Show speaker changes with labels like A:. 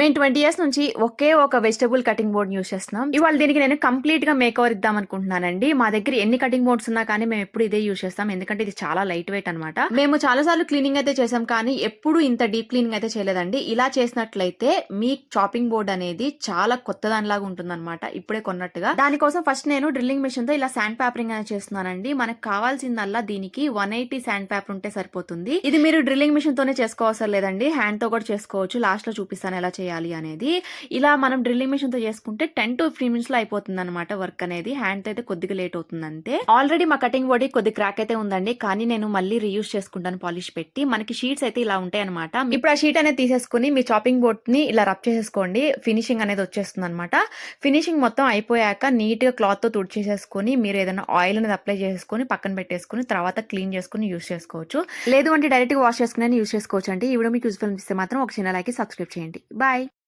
A: మేము twenty years నుంచి ఒకే ఒక వెజిటబుల్ కటింగ్ బోర్డ్ యూస్ చేస్తున్నాం. ఇవాళ దీనికి నేను కంప్లీట్గా మేక్ ఓవర్ ఇద్దాం అనుకుంటున్నానండి. మా దగ్గర ఎన్ని కటింగ్ బోర్డ్స్ ఉన్నా కానీ మేము ఎప్పుడు ఇదే యూస్ చేస్తాం. ఎందుకంటే ఇది చాలా లైట్ వెయిట్ అనమాట మేము చాలా సార్లు క్లీనింగ్ అయితే చేసాం కానీ ఎప్పుడు ఇంత డీప్ క్లీనింగ్ అయితే చేయలేదండి. ఇలా చేసినట్లయితే మీ చాపింగ్ బోర్డ్ అనేది చాలా కొత్త దానిలాగా ఉంటుంది ఇప్పుడే కొన్నట్టుగా. దానికోసం ఫస్ట్ నేను డ్రిల్లింగ్ మిషన్తో ఇలా శాండ్ పేపరింగ్ అనేది చేస్తున్నానండి. మనకు కావాల్సిందల్లా దీనికి వన్ ఎయిటీ శాండ్ పేపర్ ఉంటే సరిపోతుంది. ఇది మీరు డ్రిల్లింగ్ మిషన్ తోనే చేసుకోవసరం లేదండి. హ్యాండ్తో కూడా చేసుకోవచ్చు. లాస్ట్లో చూపిస్తాను ఎలా చేయాలి అనేది. ఇలా మనం డ్రిల్లింగ్ మిషన్తో చేసుకుంటే టెన్ టు ఫిఫ్టీన్ మినిట్స్లో అయిపోతుంది అనమాట వర్క్ అనేది హ్యాండ్ అయితే కొద్దిగా లేట్ అవుతుంది అంతే ఆల్రెడీ మా కటింగ్ బాడీ కొద్ది క్రాక్ అయితే ఉందండి. కానీ నేను మళ్ళీ రీయూస్ చేసుకుంటాను పాలిష్ పెట్టి. మనకి షీట్స్ అయితే ఇలా ఉంటాయి అనమాట ఇప్పుడు ఆ షీట్ అనేది తీసేసుకుని మీ చాపింగ్ బోర్డ్ని ఇలా రబ్ చేసేసుకోండి. ఫినిషింగ్ అనేది వచ్చేస్తుంది అనమాట ఫినిషింగ్ మొత్తం అయిపోయాక నీట్గా క్లాత్తో తుడిచేసేసుకొని మీరు ఏదైనా ఆయిల్ అనేది అప్లై చేసుకొని పక్కన పెట్టేసుకుని తర్వాత క్లీన్ చేసుకుని యూస్ చేసుకోవచ్చు. లేదు అంటే డైరెక్ట్గా వాష్ చేసుకుని యూస్ చేసుకోవచ్చు అండి ఈ వీడియో మీకు యూస్ఫుల్ అనిపిస్తే మాత్రం ఒక చిన్న లైక్ సబ్స్క్రైబ్ చేయండి. Bye bye.